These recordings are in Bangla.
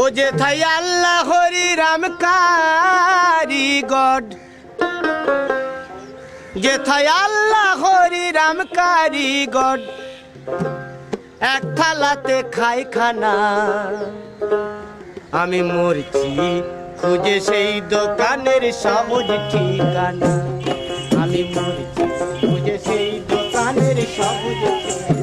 ও যে থাই আল্লাহ হরি রাম কারিগড যে থাই আল্লাহ হরি রাম কারিগড এক থালাতে খাই খানা। আমি মরছি, খুঁজে সেই দোকানের সহজ ঠিকানা। আমি মরছি, খুঁজে সেই দোকানের সহজ ঠিকানা।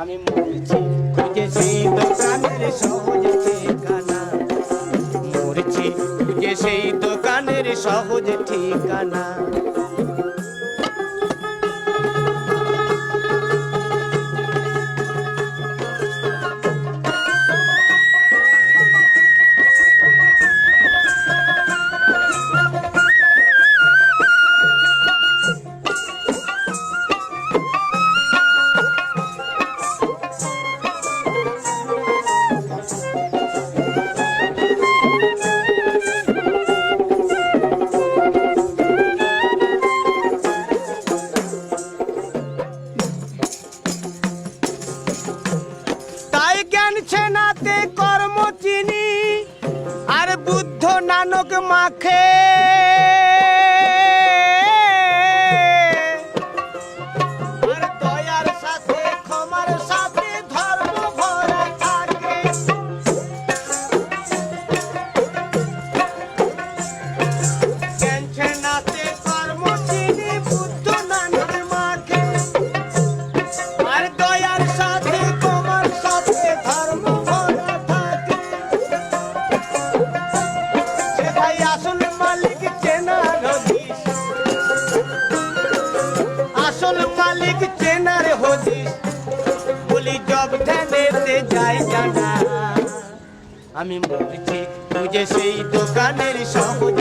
আমি মরছি। খুঁজেছি সেই দোকানের সহজ ঠিকানা। মরছি। খুঁজে সেই দোকানের সহজ ঠিকানা। my care. আসল মালিক চেনার হদিস আসল মালিক চেনার হদিস বলি জব ধ্যানেতে যাই জানা। আমি মরছি তুঝে সেই দোকানের সহজ